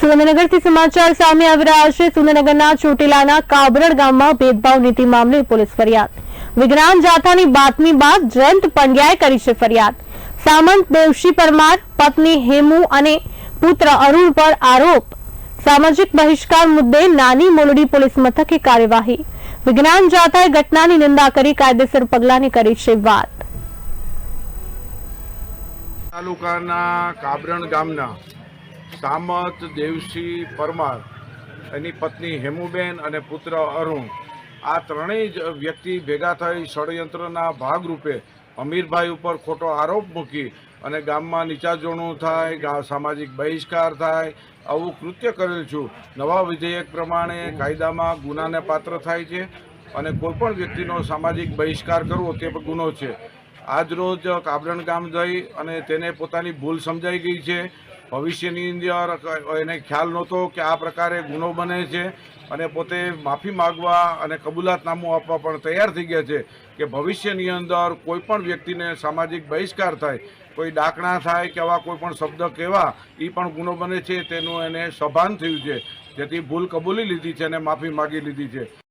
સુરેન્દ્રનગરથી સમાચાર સામે આવી રહ્યા છે. સુરેન્દ્રનગરના ચોટીલાના કાબરડ ગામમાં ભેદભાવ નીતિ મામલે પોલીસ ફરિયાદ. વિજ્ઞાન જાથાની બાતમી બાદ જયંત પંડ્યાએ કરી છે ફરિયાદ. સામંત દેવશી પરમાર, પત્ની હેમુ અને પુત્ર અરુણ પર આરોપ. સામાજિક બહિષ્કાર મુદ્દે નાની મોલડી પોલીસ મથકે કાર્યવાહી. વિજ્ઞાન જાથાએ ઘટનાની નિંદા કરી કાયદેસર પગલાંની કરી છે વાત. તાલુકાના કાબરણ ગામના સામત દેવસિંહ પરમાર, એની પત્ની હેમુબેન અને પુત્ર અરુણ. આ ત્રણેય જ વ્યક્તિ ભેગા થઈ ષડયંત્રના ભાગરૂપે અમીરભાઈ ઉપર ખોટો આરોપ મૂકી અને ગામમાં નીચાજોણું થાય સામાજિક બહિષ્કાર થાય, આવું કૃત્ય કરેલ છું. નવા વિધેયક પ્રમાણે કાયદામાં ગુનાને પાત્ર થાય છે અને કોઈપણ વ્યક્તિનો સામાજિક બહિષ્કાર કરવો તે ગુનો છે. આજરોજ કાબરણ ગામ જઈ અને તેને પોતાની ભૂલ સમજાઈ ગઈ છે. ભવિષ્યની અંદર એને ખ્યાલ નહોતો કે આ પ્રકારે ગુનો બને છે અને પોતે માફી માગવા અને કબૂલાતનામું આપવા પણ તૈયાર થઈ ગયા છે કે ભવિષ્યની અંદર કોઈ પણ વ્યક્તિને સામાજિક બહિષ્કાર થાય, કોઈ ડાકણા થાય કે આવા કોઈ પણ શબ્દ કહેવા એ પણ ગુનો બને છે, તેનું એને સભાન થયું છે. જેથી ભૂલ કબૂલી લીધી છે અને માફી માગી લીધી છે.